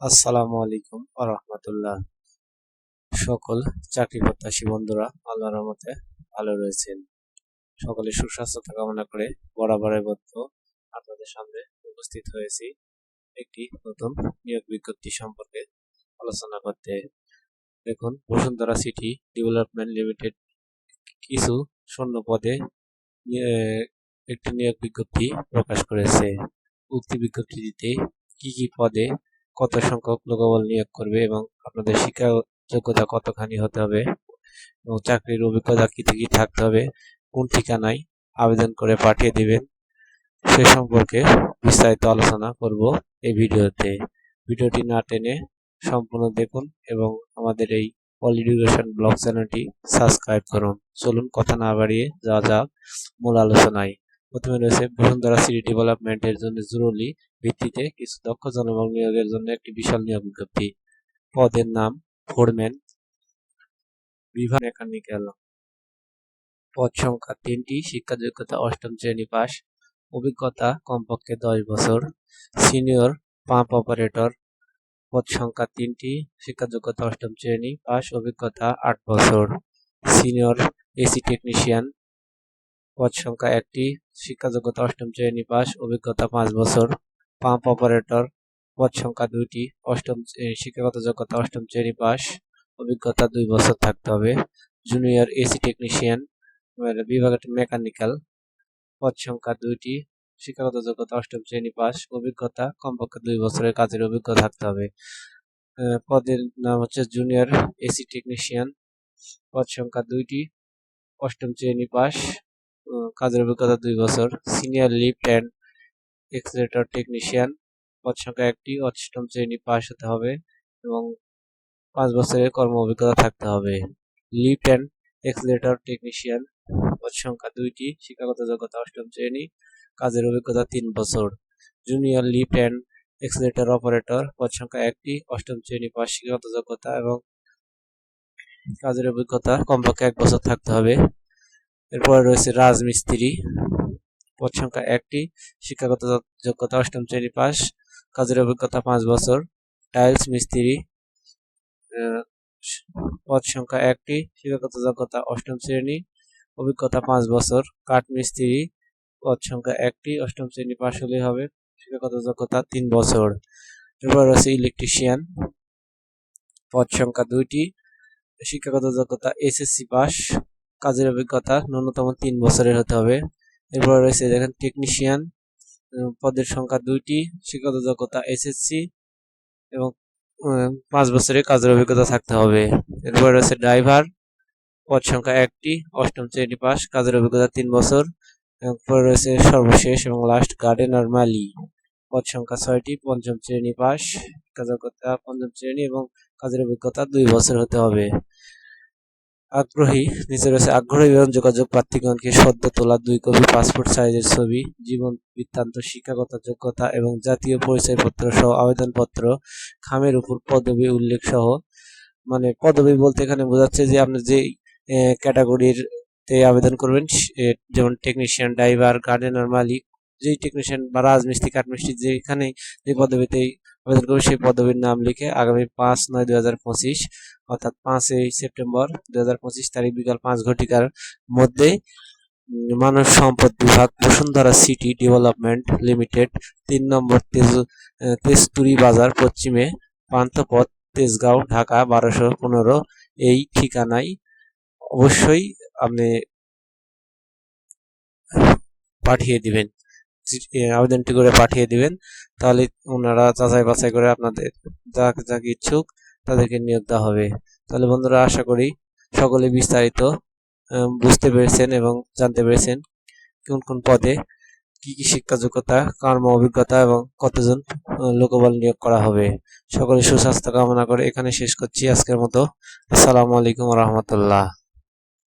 আসসালামু আলাইকুম রহমতুল্লাহ সকল চাকরি প্রত্যাশী বন্ধুরা, আল্লাহর রহমতে ভালো রয়েছেন। সকলে সুস্বাস্থ্য কামনা করে বরাবরের মতো আপনাদের সামনে উপস্থিত হয়েছি। একটি নতুন নিয়োগ বিজ্ঞপ্তি সম্পর্কে আলোচনা করতে। দেখুন, বসুন্ধরা সিটি ডেভেলপমেন্ট লিমিটেড কিছু শূন্য পদে একটি নিয়োগ বিজ্ঞপ্তি প্রকাশ করেছে। উক্ত বিজ্ঞপ্তিতে কি কি পদে কত সংখ্যক লোকবল নিয়োগ করবে এবং আপনাদের শিক্ষা যোগ্যতা কতখানি হতে হবে এবং চাকরির অভিজ্ঞতা কী কি থাকতে হবে, কোন ঠিকানায় আবেদন করে পাঠিয়ে দিবেন, সে সম্পর্কে বিস্তারিত আলোচনা করব এই ভিডিওতে। ভিডিওটি না টেনে সম্পূর্ণ দেখুন এবং আমাদের এই অল এডুকেশন ব্লগ চ্যানেলটি সাবস্ক্রাইব করুন। চলুন কথা না বাড়িয়ে যাওয়া যাক মূল আলোচনায়। প্রথমে রয়েছে বসুন্ধরা সিটি ডেভেলপমেন্টের জন্য জরুরি ভিত্তিতে কিছু দক্ষ জনবল নিয়োগের জন্য একটি বিশাল নিয়োগ বিজ্ঞপ্তি। পদের নাম ফোরম্যান, বিভাগ মেকানিক্যাল। পদ সংখ্যা তিনটি, শিক্ষা যোগ্যতা অষ্টম শ্রেণি পাস, অভিজ্ঞতা কমপক্ষে দশ বছর, সিনিয়র পাম্প অপারেটর। পদ সংখ্যা তিনটি, শিক্ষা যোগ্যতা অষ্টম শ্রেণি পাস, অভিজ্ঞতা আট বছর, সিনিয়র এসি টেকনিশিয়ান। পদ সংখ্যা একটি শিক্ষা যোগ্যতা অষ্টম শ্রেণি পাস, অভিজ্ঞতা পাঁচ বছর পাম্প অপারেটর পদ সংখ্যা দুইটি, অষ্টম শিক্ষাগত যোগ্যতা অষ্টম শ্রেণি পাস, অভিজ্ঞতা দুই বছর থাকতে হবে জুনিয়র এসি টেকনিশিয়ান বিভাগটি মেকানিক্যাল পদ সংখ্যা দুইটি, শিক্ষাগত যোগ্যতা অষ্টম শ্রেণি পাস, অভিজ্ঞতা কমপক্ষে দুই বছরের কাজের অভিজ্ঞতা থাকতে হবে পদের নাম হচ্ছে জুনিয়র এসি টেকনিশিয়ান পদ সংখ্যা দুইটি, অষ্টম শ্রেণি পাস কাজের অভিজ্ঞতা দুই বছর। Senior lift and escalator technician পদ সংখ্যা একটি, অষ্টম শ্রেণি পাস হতে হবে এবং পাঁচ বছরের কর্ম অভিজ্ঞতা থাকতে হবে। লিফট অ্যান্ড এক্সিলেটর টেকনিশিয়ান পদ সংখ্যা দুইটি, শিক্ষাগত যোগ্যতা অষ্টম শ্রেণি, কাজের অভিজ্ঞতা তিন বছর। Junior lift and escalator operator পদ সংখ্যা একটি, অষ্টম শ্রেণি পাস শিক্ষাগত যোগ্যতা এবং কাজের অভিজ্ঞতা কমপক্ষে এক বছর থাকতে হবে। এরপরে রয়েছে রাজমিস্ত্রি। পদ সংখ্যা একটি, শিক্ষাগত যোগ্যতা অষ্টম শ্রেণি পাস, কাজের অভিজ্ঞতা পাঁচ বছর, টাইলস মিস্ত্রি। পদ সংখ্যা একটি, শিক্ষাগত যোগ্যতা অষ্টম শ্রেণি, অভিজ্ঞতা পাঁচ বছর, কাঠ মিস্ত্রি। পদ সংখ্যা একটি, অষ্টম শ্রেণি পাস হলেই হবে, শিক্ষাগত যোগ্যতা তিন বছর। এরপর রয়েছে ইলেকট্রিশিয়ান। পদ সংখ্যা দুইটি, শিক্ষাগত যোগ্যতা এসএসসি পাস কাজের অভিজ্ঞতা ন্যূনতম তিন বছরের হতে হবে। এরপর রয়েছে দেখেন টেকনিশিয়ান পদের সংখ্যা দুইটি, শিক্ষাগত যোগ্যতা এসএসসি এবং পাঁচ বছরের কাজের অভিজ্ঞতা থাকতে হবে। এরপর রয়েছে ড্রাইভার পদ সংখ্যা একটি, অষ্টম শ্রেণি পাস, কাজের অভিজ্ঞতা তিন বছর। এরপর রয়েছে সর্বশেষ এবং লাস্ট গার্ডেনার মালি, পদ সংখ্যা ছয়টি, পঞ্চম শ্রেণি পাস শিক্ষাযোগ্যতা পঞ্চম শ্রেণি এবং কাজের অভিজ্ঞতা দুই বছর হতে হবে। আগ্রহী নিচে রয়েছে আগ্রহী এবং যোগাযোগ প্রার্থীগণকে সদ্য তোলা দুই কপি পাসপোর্ট সাইজের ছবি, জীবন বৃত্তান্ত, শিক্ষাগত যোগ্যতা এবং জাতীয় পরিচয়পত্র সহ আবেদনপত্র, খামের উপর পদবি উল্লেখ সহ। মানে পদবি বলতে এখানে বোঝাচ্ছে যে আপনি যে ক্যাটাগরির তে আবেদন করবেন যেমন টেকনিশিয়ান ড্রাইভার গার্ডেনার মালিক, যেই টেকনিশিয়ান বা রাজমিস্ত্রি, কাঠমিস্ত্রি, যেখানে যে পদবিতেই আবেদন করবে সেই পদবীর নাম লিখে আগামী পাঁচ নয় দুই হাজার পঁচিশ, অর্থাৎ পাঁচই সেপ্টেম্বর দুই হাজার পঁচিশ তারিখ বিকাল পাঁচ ঘটিকার মধ্যে মানব সম্পদ বিভাগ বসুন্ধরা সিটি ডেভেলপমেন্ট লিমিটেড তিন নম্বর তেজ তেজতুরি বাজার পশ্চিমে পান্থপথ, তেজগাঁও, ঢাকা বারোশো পনেরো, এই ঠিকানায় অবশ্যই আপনি পাঠিয়ে দিবেন। আবেদনটি করে পাঠিয়ে দিবেন। তাহলে ওনারা যাচাই বাছাই করে আপনাদের যাকে যাকে ইচ্ছুক তাদেরকে নিয়োগ দেওয়া হবে। তাহলে বন্ধুরা, আশা করি সকলে বিস্তারিত বুঝতে পেরেছেন এবং জানতে পেরেছেন কোন কোন পদে কি কি শিক্ষা যোগ্যতা কর্ম অভিজ্ঞতা এবং কতজন লোকবল নিয়োগ করা হবে। সকলে সুস্বাস্থ্য কামনা করে এখানে শেষ করছি। আজকের মতো আসসালামু আলাইকুম রহমতুল্লাহ।